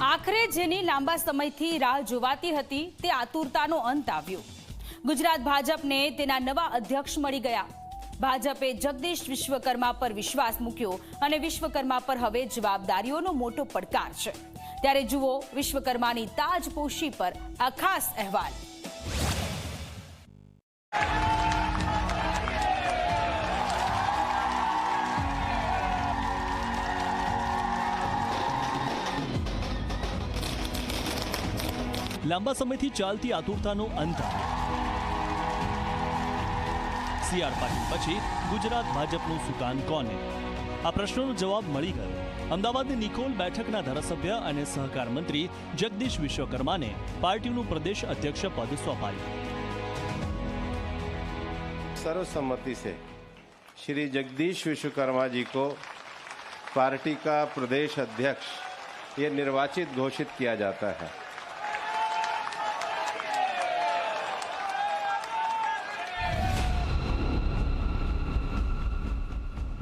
આખરે જેની લાંબા સમયથી રાહ જોવાતી હતી, તે આતુરતાનો અંત આવ્યો. ગુજરાત ભાજપને તેના નવા અધ્યક્ષ મળી ગયા. ભાજપે જગદીશ વિશ્વકર્મા પર વિશ્વાસ મૂક્યો અને વિશ્વકર્મા પર હવે જવાબદારીઓનો મોટો પડકાર છે. ત્યારે જુઓ વિશ્વકર્માની તાજપોશી પર આ ખાસ અહેવાલ. લાંબા સમયથી ચાલતી આતુરતાનો અંત આવ્યો સી આર પાટીલ પછી ગુજરાત ભાજપનું સુકાન કોને આ પ્રશ્નનો જવાબ મળી ગયો અમદાવાદની નિકોલ બેઠકના ધારાસભ્ય અને સહકાર મંત્રી જગદીશ વિશ્વકર્માને પાર્ટીનું પ્રદેશ અધ્યક્ષ પદ સોંપાયું सर्वसम्मति से श्री जगदीश विश्वकर्मा जी को पार्टी का प्रदेश अध्यक्ष ये निर्वाचित घोषित किया जाता है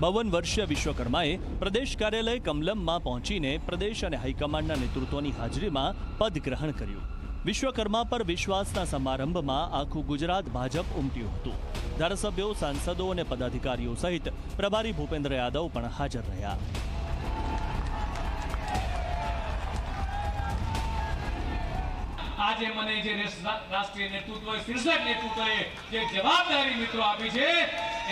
બાવન વર્ષીય વિશ્વકર્માએ પ્રદેશ કાર્યાલય કમલમમાં પહોંચીને પ્રદેશ અને હાઈકમાન્ડના નેતૃત્વની હાજરીમાં પદ ગ્રહણ કર્યું. વિશ્વકર્મા પર વિશ્વાસના સમારંભમાં આખું ગુજરાત ભાજપ ઉમટ્યું હતું. ધારાસભ્યો, સાંસદો અને પદાધિકારીઓ સહિત પ્રભારી ભૂપેન્દ્ર યાદવ પણ હાજર રહ્યા. આજે મને જે રાષ્ટ્રીય નેતૃત્વ શીર્ષક નેતૃત્વએ જે જવાબદારી મિત્રો આપી છે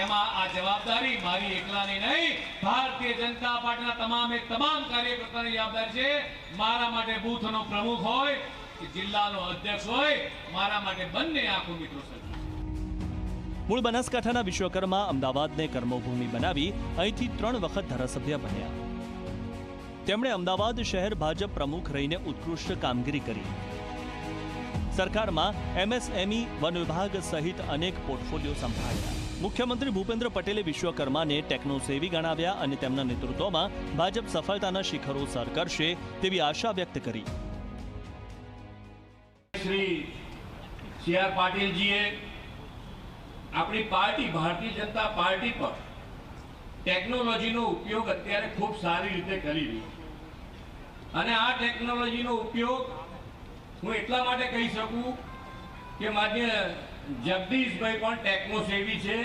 એમાં આ જવાબદારી મારી એકલાની નહીં. ભારતીય જનતા પાર્ટીના તમામે તમામ કાર્યકર્તાની જવાબદારી છે. મારા માટે બૂથનો પ્રમુખ હોય કે જિલ્લાનો અધ્યક્ષ હોય, મારા માટે બંને આખું મિત્રો મૂળ બનાસકાંઠાના વિશ્વકર્મા અમદાવાદને કર્મભૂમિ બનાવી અહીંથી ત્રણ વખત ધારાસભ્ય બન્યા. તેમણે અમદાવાદ શહેર ભાજપ પ્રમુખ રહીને ઉત્કૃષ્ટ કામગીરી કરી. સરકારમાં એમએસએમઈ વન વિભાગ સહિત અનેક પોર્ટફોલિયો સંભાળ્યા. મુખ્યમંત્રી ભૂપેન્દ્ર પટેલે વિશ્વકર્માને ટેકનો સેવી ગણાવ્યા અને તેમના નેતૃત્વમાં ભાજપ સફળતાના શિખરો સર કરશે તેવી આશા વ્યક્ત કરી. શ્રી આર પાટીલજીએ આપણી પાર્ટી, ભારતીય જનતા પાર્ટી પર ટેકનોલોજીનો ઉપયોગ અત્યારે ખૂબ સારી રીતે કરી રહી અને આ ટેકનોલોજીનો ઉપયોગ હું એટલા માટે કહી શકું કે માન્ય જગદીશભાઈ પણ ટેકનો સેવી છે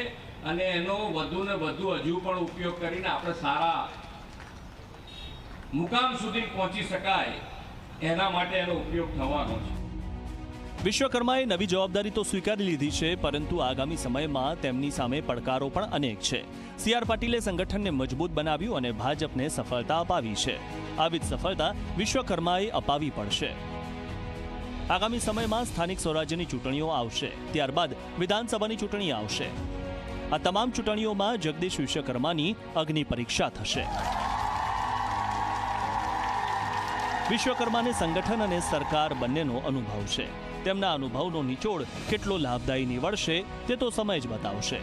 અને એનો વધુ ને વધુ હજુ પણ ઉપયોગ કરીને આપણે સારા મુકામ સુધી પહોંચી શકાય એના માટે એનો ઉપયોગ થવાનો છે. વિશ્વકર્માએ નવી જવાબદારી તો સ્વીકારી લીધી છે, પરંતુ આગામી સમયમાં તેમની સામે પડકારો પણ અનેક છે. સી આર પાટીલે સંગઠનને મજબૂત બનાવ્યું અને ભાજપને સફળતા અપાવી છે. આવી જ સફળતા વિશ્વકર્માએ અપાવી પડશે આગામી સમયમાં સ્થાનિક સ્વરાજ્યની ચૂંટણીઓ આવશે. ત્યારબાદ વિધાનસભાની ચૂંટણી આવશે. આ તમામ ચૂંટણીઓમાં જગદીશ વિશ્વકર્માની અગ્નિ પરીક્ષા થશે. વિશ્વકર્માને સંગઠન અને સરકાર બંનેનો અનુભવ છે. તેમના અનુભવનો નિચોડ કેટલો લાભદાયી નીવડશે તે તો સમય જ બતાવશે.